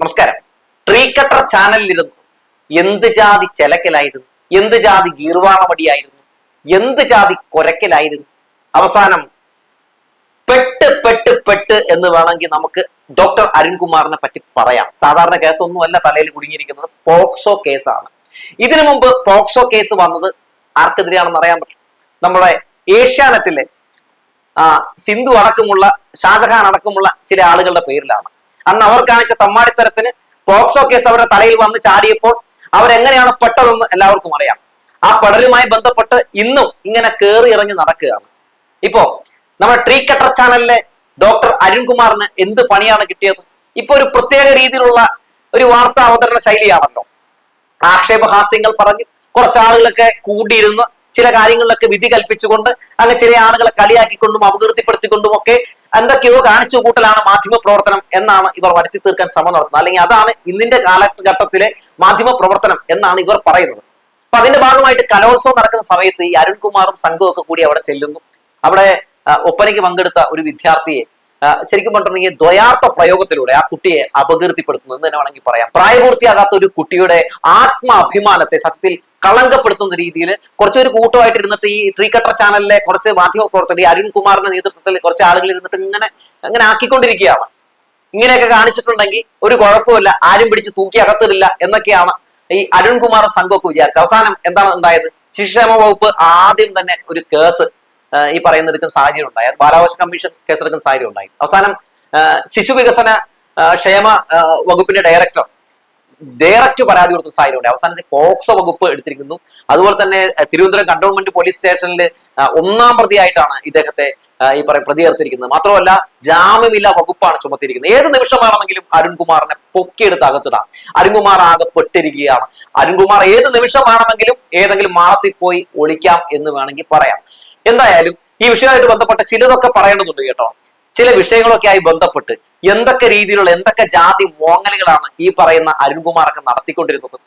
നമസ്കാരം. Tree cutter ചാനലിലിരുന്നു. എന്ത് ജാതി ചെലക്കലായിരുന്നു? എന്ത് ജാതി ഗീർവാണമടിയായിരുന്നു എന്ത് ജാതി കൊരക്കലായിരുന്നു? അവസാനം പെട്ട് പെട്ട് പെട്ട് എന്ന് വേണമെങ്കിൽ നമുക്ക് ഡോക്ടർ അരുൺകുമാറിനെ പറ്റി പറയാം. സാധാരണ കേസൊന്നുമല്ല തലയിൽ കുടുങ്ങിയിരിക്കുന്നത്. പോക്സോ കേസാണ്. ഇതിനു മുമ്പ് പോക്സോ കേസ് വന്നത് ആർക്കെതിരെയാണെന്ന് അറിയാൻ പറ്റും. നമ്മുടെ ഏഷ്യാനെറ്റിലെ സിന്ധു അടക്കമുള്ള ഷാജഹാൻ അടക്കമുള്ള ചില ആളുകളുടെ പേരിലാണ്. അന്ന് അവർ കാണിച്ച തമ്മാടിത്തരത്തിന് പോക്സോ കേസ് അവരുടെ തലയിൽ വന്ന് ചാടിയപ്പോൾ അവരെങ്ങനെയാണ് പെട്ടതെന്ന് എല്ലാവർക്കും അറിയാം. ആ പടലുമായി ബന്ധപ്പെട്ട് ഇന്നും ഇങ്ങനെ കയറി ഇറങ്ങി നടക്കുകയാണ്. ഇപ്പോ നമ്മുടെ ട്രീ കട്ടർ ചാനലിലെ ഡോക്ടർ അരുൺകുമാറിന് എന്ത് പണിയാണ് കിട്ടിയത്? ഇപ്പൊ ഒരു പ്രത്യേക രീതിയിലുള്ള ഒരു വാർത്താ അവതരണ ശൈലിയാണല്ലോ. ആക്ഷേപഹാസ്യങ്ങൾ പറഞ്ഞ് കുറച്ച് ആളുകളൊക്കെ കൂടിയിരുന്ന് ചില കാര്യങ്ങളിലൊക്കെ വിധി കൽപ്പിച്ചുകൊണ്ട് അങ്ങനെ ചില ആളുകളെ കളിയാക്കിക്കൊണ്ടും അപകീർത്തിപ്പെടുത്തിക്കൊണ്ടും ഒക്കെ എന്തൊക്കെയോ കാണിച്ചു കൂട്ടലാണ് മാധ്യമ പ്രവർത്തനം എന്നാണ് ഇവർ വരുത്തി തീർക്കാൻ ശ്രമം നടത്തുന്നത്. അല്ലെങ്കിൽ അതാണ് ഇന്നിന്റെ കാലഘട്ടത്തിലെ മാധ്യമ പ്രവർത്തനം എന്നാണ് ഇവർ പറയുന്നത്. അപ്പൊ അതിന്റെ ഭാഗമായിട്ട് കലോത്സവം നടക്കുന്ന സമയത്ത് ഈ അരുൺകുമാറും സംഘവും ഒക്കെ കൂടി അവിടെ ചെല്ലുന്നു. അവിടെ ഒപ്പനയ്ക്ക് പങ്കെടുത്ത ഒരു വിദ്യാർത്ഥിയെ ശരിക്കും പറഞ്ഞിട്ടുണ്ടെങ്കിൽ ദ്വയാർത്ഥ പ്രയോഗത്തിലൂടെ ആ കുട്ടിയെ അപകീർത്തിപ്പെടുത്തുന്നു എന്ന് തന്നെ വേണമെങ്കിൽ പറയാം. പ്രായപൂർത്തിയാകാത്ത ഒരു കുട്ടിയുടെ ആത്മാഭിമാനത്തെ സത്യത്തിൽ കളങ്കപ്പെടുത്തുന്ന രീതിയിൽ കുറച്ചൊരു കൂട്ടമായിട്ട് ഇരുന്നിട്ട് ഈ ട്രീ കട്ടർ ചാനലിലെ കുറച്ച് മാധ്യമ പ്രവർത്തകർ ഈ അരുൺകുമാറിന്റെ നേതൃത്വത്തിൽ കുറച്ച് ആളുകൾ ഇരുന്നിട്ട് ഇങ്ങനെ അങ്ങനെ ആക്കിക്കൊണ്ടിരിക്കുകയാണ്. ഇങ്ങനെയൊക്കെ കാണിച്ചിട്ടുണ്ടെങ്കിൽ ഒരു കുഴപ്പമില്ല ആരും പിടിച്ച് തൂക്കി അകത്തിടില്ല എന്നൊക്കെയാണ് ഈ അരുൺകുമാർ സംഘമൊക്കെ വിചാരിച്ചത്. അവസാനം എന്താണ് ഉണ്ടായത്? ശിശുക്ഷേമ വകുപ്പ് ആദ്യം തന്നെ ഒരു കേസ് ഈ പറയുന്ന എടുക്കുന്ന സാഹചര്യം ഉണ്ടായി. ബാലാവകാശ കമ്മീഷൻ കേസെടുക്കുന്ന സാഹചര്യം ഉണ്ടായി. അവസാനം ശിശു വികസന ക്ഷേമ വകുപ്പിന്റെ ഡയറക്ടർ ഡയറക്റ്റ് പരാതി കൊടുക്കുന്ന സാഹചര്യം ഉണ്ടായി അവസാനം പോക്സോ വകുപ്പ് എടുത്തിരിക്കുന്നു. അതുപോലെ തന്നെ തിരുവനന്തപുരം കണ്ടോൺമെന്റ് പോലീസ് സ്റ്റേഷനിൽ ഒന്നാം പ്രതിയായിട്ടാണ് ഇദ്ദേഹത്തെ ഈ പറയും പ്രതി ചേർത്തിരിക്കുന്നത് മാത്രമല്ല ജാമ്യമില്ല വകുപ്പാണ് ചുമത്തിയിരിക്കുന്നത്. ഏത് നിമിഷമാണെങ്കിലും അരുൺകുമാറിനെ പൊക്കിയെടുത്ത് അകത്തിടാം അരുൺകുമാർ ആകെ പെട്ടിരിക്കുകയാണ്. അരുൺകുമാർ ഏത് നിമിഷം വേണമെങ്കിലും ഏതെങ്കിലും മാളത്തിൽ പോയി ഒളിക്കാം എന്ന് വേണമെങ്കിൽ പറയാം. എന്തായാലും ഈ വിഷയമായിട്ട് ബന്ധപ്പെട്ട ചിലതൊക്കെ പറയേണ്ടതുണ്ട് കേട്ടോ. ചില വിഷയങ്ങളൊക്കെ ആയി ബന്ധപ്പെട്ട് എന്തൊക്കെ രീതിയിലുള്ള എന്തൊക്കെ ജാതി മോങ്ങലുകളാണ് ഈ പറയുന്ന അരുൺകുമാറൊക്കെ നടത്തിക്കൊണ്ടിരുന്നത്.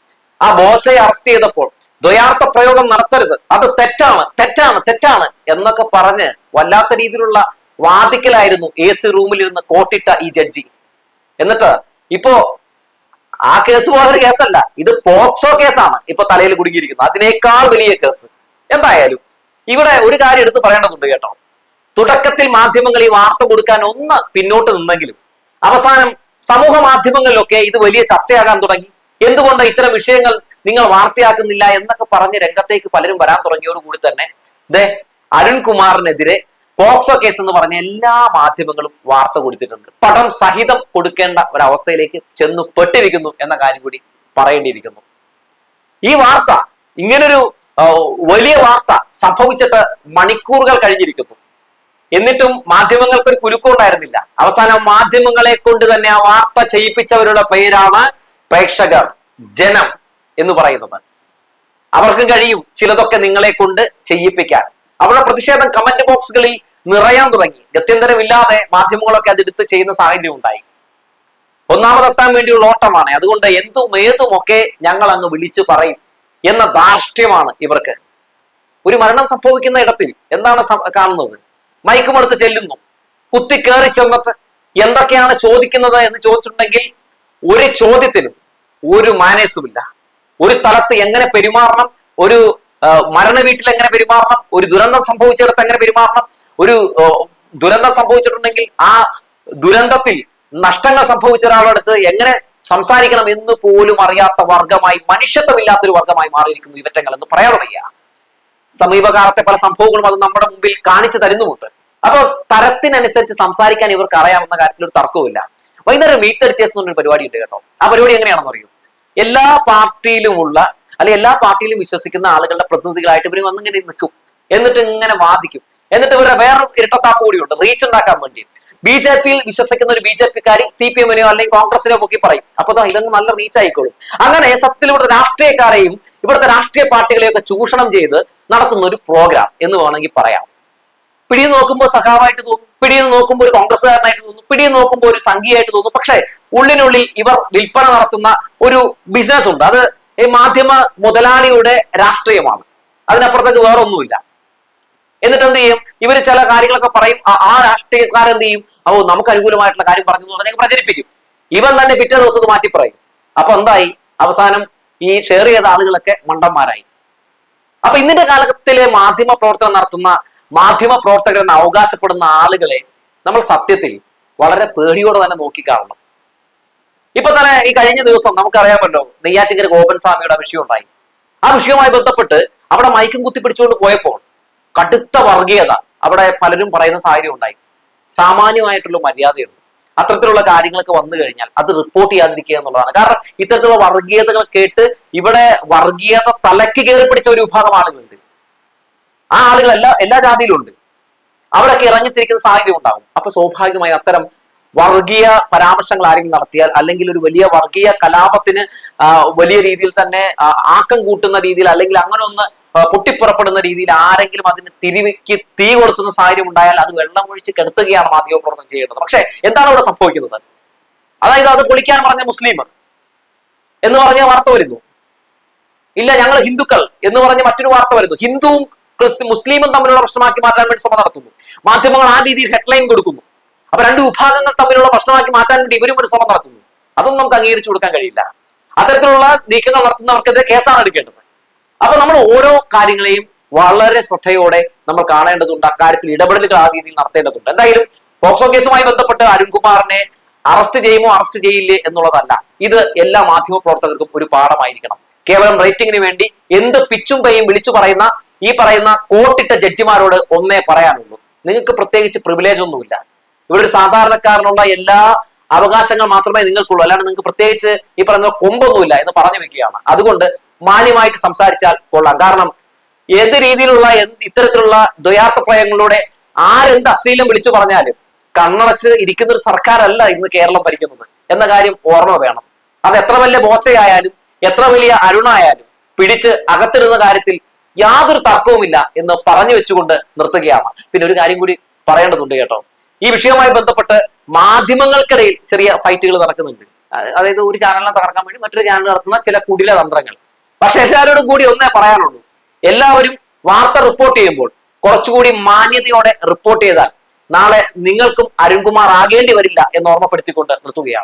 ആ ബോച്ചയെ അറസ്റ്റ് ചെയ്തപ്പോൾ ദ്വയാർത്ഥ പ്രയോഗം നടത്തരുത്. അത് തെറ്റാണ് തെറ്റാണ് തെറ്റാണ് എന്നൊക്കെ പറഞ്ഞ് വല്ലാത്ത രീതിയിലുള്ള വാദിക്കലായിരുന്നു എ സി റൂമിലിരുന്ന് കോട്ടിട്ട ഈ ജഡ്ജി. എന്നിട്ട് ഇപ്പോ ആ കേസ് പോലൊരു കേസല്ല. ഇത് പോക്സോ കേസാണ് ഇപ്പൊ തലയിൽ കുടുങ്ങിയിരിക്കുന്നത്. അതിനേക്കാൾ വലിയ കേസ്. എന്തായാലും ഇവിടെ ഒരു കാര്യം എടുത്ത് പറയേണ്ടതുണ്ട് കേട്ടോ. തുടക്കത്തിൽ മാധ്യമങ്ങൾ ഈ വാർത്ത കൊടുക്കാൻ ഒന്ന് പിന്നോട്ട് നിന്നെങ്കിലും അവസാനം സമൂഹ മാധ്യമങ്ങളിലൊക്കെ ഇത് വലിയ ചർച്ചയാകാൻ തുടങ്ങി. എന്തുകൊണ്ട് ഇത്തരം വിഷയങ്ങൾ നിങ്ങൾ വാർത്തയാക്കുന്നില്ല എന്നൊക്കെ പറഞ്ഞ് രംഗത്തേക്ക് പലരും വരാൻ തുടങ്ങിയോടുകൂടി തന്നെ ദേ അരുൺകുമാറിനെതിരെ പോക്സോ കേസ് എന്ന് പറഞ്ഞ എല്ലാ മാധ്യമങ്ങളും വാർത്ത കൊടുത്തിട്ടുണ്ട്. പടം സഹിതം കൊടുക്കേണ്ട ഒരവസ്ഥയിലേക്ക് ചെന്നു പെട്ടിരിക്കുന്നു എന്ന കാര്യം കൂടി പറയേണ്ടിയിരിക്കുന്നു. ഈ വാർത്ത ഇങ്ങനൊരു വലിയ വാർത്ത സംഭവിച്ചിട്ട് മണിക്കൂറുകൾ കഴിഞ്ഞിരിക്കുന്നു. എന്നിട്ടും മാധ്യമങ്ങൾക്ക് ഒരു കുലുക്കം ഉണ്ടായിരുന്നില്ല അവസാനം മാധ്യമങ്ങളെ കൊണ്ട് തന്നെ ആ വാർത്ത ചെയ്യിപ്പിച്ചവരുടെ പേരാണ് പ്രേക്ഷകർ ജനം എന്ന് പറയുന്നത്. അവർക്കും കഴിയും ചിലതൊക്കെ നിങ്ങളെ കൊണ്ട് ചെയ്യിപ്പിക്കാൻ. അവരുടെ പ്രതിഷേധം കമന്റ് ബോക്സുകളിൽ നിറയാൻ തുടങ്ങി. ഗത്യന്തരമില്ലാതെ മാധ്യമങ്ങളൊക്കെ അതെടുത്ത് ചെയ്യുന്ന സാഹചര്യം ഉണ്ടായി. ഒന്നാമതെത്താൻ വേണ്ടിയുള്ള ഓട്ടമാണ്. അതുകൊണ്ട് എന്തും ഏതും ഒക്കെ ഞങ്ങൾ അങ്ങ് വിളിച്ചു പറയും. എന്ന ധാർഷ്ട്യമാണ് ഇവർക്ക്. ഒരു മരണം സംഭവിക്കുന്ന ഇടത്തിൽ എന്താണ് കാണുന്നത്? മയക്കുമെടുത്ത് ചെല്ലുന്നു. കുത്തിക്കേറി ചെന്നിട്ട് എന്തൊക്കെയാണ് ചോദിക്കുന്നത് എന്ന് ചോദിച്ചിട്ടുണ്ടെങ്കിൽ ഒരു ചോദ്യത്തിനും ഒരു മാനേഴ്സുമില്ല. ഒരു സ്ഥലത്ത് എങ്ങനെ പെരുമാറണം? ഒരു മരണ വീട്ടിൽ എങ്ങനെ പെരുമാറണം? ഒരു ദുരന്തം സംഭവിച്ചിടത്ത് എങ്ങനെ പെരുമാറണം? ഒരു ദുരന്തം സംഭവിച്ചിട്ടുണ്ടെങ്കിൽ ആ ദുരന്തത്തിൽ നഷ്ടങ്ങൾ സംഭവിച്ച ഒരാളുടെ അടുത്ത് എങ്ങനെ സംസാരിക്കണം എന്ന് പോലും അറിയാത്ത വർഗമായി മനുഷ്യത്വമില്ലാത്തൊരു വർഗമായി മാറിയിരിക്കുന്നു ഇവറ്റങ്ങൾ എന്ന് പറയാതെ വയ്യ. സമീപകാലത്തെ പല സംഭവങ്ങളും അത് നമ്മുടെ മുമ്പിൽ കാണിച്ചു തരുന്നുമുണ്ട്. അപ്പൊ തരത്തിനനുസരിച്ച് സംസാരിക്കാൻ ഇവർക്ക് അറിയാവുന്ന കാര്യത്തിൽ ഒരു തർക്കവുമില്ല. വൈകുന്നേരം മീറ്റ് എഡിറ്റേഴ്സ് എന്ന് പറഞ്ഞൊരു പരിപാടി ഉണ്ട് കേട്ടോ. ആ പരിപാടി എങ്ങനെയാണെന്ന് അറിയൂ? എല്ലാ പാർട്ടിയിലുമുള്ള അല്ലെ എല്ലാ പാർട്ടിയിലും വിശ്വസിക്കുന്ന ആളുകളുടെ പ്രതിനിധികളായിട്ട് ഇവർ വന്നിങ്ങനെ നിൽക്കും. എന്നിട്ട് ഇങ്ങനെ വാദിക്കും. എന്നിട്ട് ഇവരുടെ വേറെ ഇരട്ടത്താപ്പ് കൂടിയുണ്ട്. റീച്ച് ഉണ്ടാക്കാൻ വേണ്ടി. ബി ജെ പിയിൽ വിശ്വസിക്കുന്ന ഒരു ബി ജെ പിക്കാരി സി പി എമ്മിനെയോ അല്ലെങ്കിൽ കോൺഗ്രസിനെയോ പൊക്കി പറയും. അപ്പൊ ഇതങ്ങ് നല്ല റീച്ച് ആയിക്കോളും. അങ്ങനെ സത്യത്തിൽ ഇവിടുത്തെ രാഷ്ട്രീയക്കാരെയും ഇവിടുത്തെ രാഷ്ട്രീയ പാർട്ടികളെയൊക്കെ ചൂഷണം ചെയ്ത് നടത്തുന്ന ഒരു പ്രോഗ്രാം എന്ന് വേണമെങ്കിൽ പറയാം. പിടിയിൽ നോക്കുമ്പോൾ സഖാവായിട്ട് തോന്നും പിടിയിൽ നോക്കുമ്പോൾ ഒരു കോൺഗ്രസ്സുകാരനായിട്ട് തോന്നും പിടിയിൽ നോക്കുമ്പോൾ ഒരു സംഘിയായിട്ട് തോന്നും. പക്ഷേ ഉള്ളിനുള്ളിൽ ഇവർ വിൽപ്പന നടത്തുന്ന ഒരു ബിസിനസ് ഉണ്ട്. അത് ഈ മാധ്യമ മുതലാളിയുടെ രാഷ്ട്രീയമാണ്. അതിനപ്പുറത്തേക്ക് വേറെ ഒന്നുമില്ല എന്നിട്ട് എന്ത് ചെയ്യും? ഇവർ ചില കാര്യങ്ങളൊക്കെ പറയും ആ- രാഷ്ട്രീയക്കാർ എന്ത് ചെയ്യും? ഓ നമുക്ക് അനുകൂലമായിട്ടുള്ള കാര്യം പറഞ്ഞു എന്ന് പറഞ്ഞാൽ പ്രചരിപ്പിക്കും. ഇവൻ തന്നെ പിറ്റേ ദിവസം മാറ്റി പറയും. അപ്പൊ എന്തായി? അവസാനം ഈ ഷെയർ ചെയ്ത ആളുകളൊക്കെ മണ്ടന്മാരായി. അപ്പൊ ഇന്നത്തെ കാലത്തിലെ മാധ്യമ പ്രവർത്തനം നടത്തുന്ന മാധ്യമ പ്രവർത്തകരെന്ന് അവകാശപ്പെടുന്ന ആളുകളെ നമ്മൾ സത്യത്തിൽ വളരെ പേടിയോടെ തന്നെ നോക്കിക്കാണണം. ഇപ്പൊ തന്നെ ഈ കഴിഞ്ഞ ദിവസം നമുക്കറിയാമല്ലോ നെയ്യാറ്റിങ്കര ഗോപൻ സ്വാമിയുടെ വിഷയം ഉണ്ടായി. ആ വിഷയവുമായി ബന്ധപ്പെട്ട് അവിടെ മൈക്കും കുത്തി പിടിച്ചുകൊണ്ട് പോയപ്പോൾ കടുത്ത വർഗീയത അവിടെ പലരും പറയുന്ന സാഹചര്യം ഉണ്ടായി. സാമാന്യമായിട്ടുള്ള മര്യാദയുണ്ട്. അത്തരത്തിലുള്ള കാര്യങ്ങളൊക്കെ വന്നു കഴിഞ്ഞാൽ അത് റിപ്പോർട്ട് ചെയ്യാതിരിക്കുക എന്നുള്ളതാണ്. കാരണം ഇത്തരത്തിലുള്ള വർഗീയതകൾ കേട്ട് ഇവിടെ വർഗീയത തലക്ക് കയറി പിടിച്ച ഒരു വിഭാഗം ആളുകളുണ്ട്. ആ ആളുകൾ എല്ലാ എല്ലാ ജാതിയിലും ഉണ്ട്. അവരൊക്കെ ഇറങ്ങിത്തിരിക്കുന്ന സാഹചര്യം ഉണ്ടാകും. അപ്പൊ സ്വാഭാവികമായി അത്തരം വർഗീയ പരാമർശങ്ങൾ ആരെങ്കിലും നടത്തിയാൽ അല്ലെങ്കിൽ ഒരു വലിയ വർഗീയ കലാപത്തിന് വലിയ രീതിയിൽ തന്നെ ആക്കം കൂട്ടുന്ന രീതിയിൽ അല്ലെങ്കിൽ അങ്ങനെ ഒന്ന് പൊട്ടിപ്പുറപ്പെടുന്ന രീതിയിൽ ആരെങ്കിലും അതിന് തിരിവിക്ക് തീ കൊടുത്തുന്ന സാഹചര്യം ഉണ്ടായാൽ അത് വെള്ളം ഒഴിച്ച് കെടുത്തുകയാണ് മാധ്യമപ്രവർത്തനം ചെയ്യേണ്ടത് പക്ഷേ എന്താണ് അവിടെ സംഭവിക്കുന്നത്? അതായത് അത് പൊളിക്കാൻ പറഞ്ഞ മുസ്ലിം എന്ന് പറഞ്ഞ വാർത്ത വരുന്നു. ഇല്ല ഞങ്ങൾ ഹിന്ദുക്കൾ എന്ന് പറഞ്ഞ മറ്റൊരു വാർത്ത വരുന്നു. ഹിന്ദുവും മുസ്ലിമും തമ്മിലുള്ള പ്രശ്നമാക്കി മാറ്റാൻ വേണ്ടി ശ്രമം നടത്തുന്നു. മാധ്യമങ്ങൾ ആ രീതിയിൽ ഹെഡ്ലൈൻ കൊടുക്കുന്നു. അപ്പൊ രണ്ട് വിഭാഗങ്ങൾ തമ്മിലുള്ള പ്രശ്നമാക്കി മാറ്റാൻ വേണ്ടി ഇവരും ഒരു ശ്രമം നടത്തുന്നു. അതൊന്നും നമുക്ക് അംഗീകരിച്ചു കൊടുക്കാൻ കഴിയില്ല. അത്തരത്തിലുള്ള നീക്കങ്ങൾ നടത്തുന്നവർക്കെതിരെ കേസാണ് എടുക്കേണ്ടത്. അപ്പൊ നമ്മൾ ഓരോ കാര്യങ്ങളെയും വളരെ ശ്രദ്ധയോടെ നമ്മൾ കാണേണ്ടതുണ്ട് അക്കാര്യത്തിൽ ഇടപെടലുകൾ ആ രീതിയിൽ നടത്തേണ്ടതുണ്ട്. എന്തായാലും പോക്സോ കേസുമായി ബന്ധപ്പെട്ട് അരുൺകുമാറിനെ അറസ്റ്റ് ചെയ്യുമോ അറസ്റ്റ് ചെയ്യില്ലേ എന്നുള്ളതല്ല. ഇത് എല്ലാ മാധ്യമ പ്രവർത്തകർക്കും ഒരു പാഠമായിരിക്കണം. കേവലം റേറ്റിംഗിന് വേണ്ടി എന്ത് പിച്ചും പേയും വിളിച്ചു പറയുന്ന ഈ പറയുന്ന കോട്ടിട്ട ജഡ്ജിമാരോട് ഒന്നേ പറയാനുള്ളൂ. നിങ്ങൾക്ക് പ്രത്യേകിച്ച് പ്രിവിലേജ് ഒന്നുമില്ല. ഇവിടെ ഒരു സാധാരണക്കാരനുള്ള എല്ലാ അവകാശങ്ങൾ മാത്രമേ നിങ്ങൾക്കുള്ളൂ. അല്ലാണ്ട് നിങ്ങൾക്ക് പ്രത്യേകിച്ച് ഈ പറയുന്ന കൊമ്പൊന്നുമില്ല എന്ന് പറഞ്ഞു വെക്കുകയാണ്. അതുകൊണ്ട് മാന്യമായിട്ട് സംസാരിച്ചാൽ കൊള്ളാം. കാരണം ഏത് രീതിയിലുള്ള ഇത്തരത്തിലുള്ള ദ്വയാർത്ഥ പ്രയങ്ങളിലൂടെ ആരെന്ത് അശ്ലീലം വിളിച്ചു പറഞ്ഞാലും കണ്ണടച്ച് ഇരിക്കുന്ന ഒരു സർക്കാരല്ല ഇന്ന് കേരളം ഭരിക്കുന്നത് എന്ന കാര്യം ഓർമ്മ വേണം. അത് എത്ര വലിയ ബോച്ചയായാലും എത്ര വലിയ അരുണായാലും പിടിച്ച് അകത്തിരുന്ന കാര്യത്തിൽ യാതൊരു തർക്കവുമില്ല എന്ന് പറഞ്ഞു വെച്ചുകൊണ്ട് നിർത്തുകയാണ്. പിന്നെ ഒരു കാര്യം കൂടി പറയേണ്ടതുണ്ട് കേട്ടോ. ഈ വിഷയവുമായി ബന്ധപ്പെട്ട് മാധ്യമങ്ങൾക്കിടയിൽ ചെറിയ ഫൈറ്റുകൾ നടക്കുന്നുണ്ട്. അതായത് ഒരു ചാനലിനെ തകർക്കാൻ വേണ്ടി മറ്റൊരു ചാനൽ നടത്തുന്ന ചില കുടില തന്ത്രങ്ങൾ പക്ഷെ എല്ലാവരോടും കൂടി ഒന്നേ പറയാനുള്ളൂ. എല്ലാവരും വാർത്ത റിപ്പോർട്ട് ചെയ്യുമ്പോൾ കുറച്ചുകൂടി മാന്യതയോടെ റിപ്പോർട്ട് ചെയ്താൽ നാളെ നിങ്ങൾക്കും അരുൺകുമാർ ആകേണ്ടി വരില്ല എന്ന് ഓർമ്മപ്പെടുത്തിക്കൊണ്ട് നിർത്തുകയാണ്.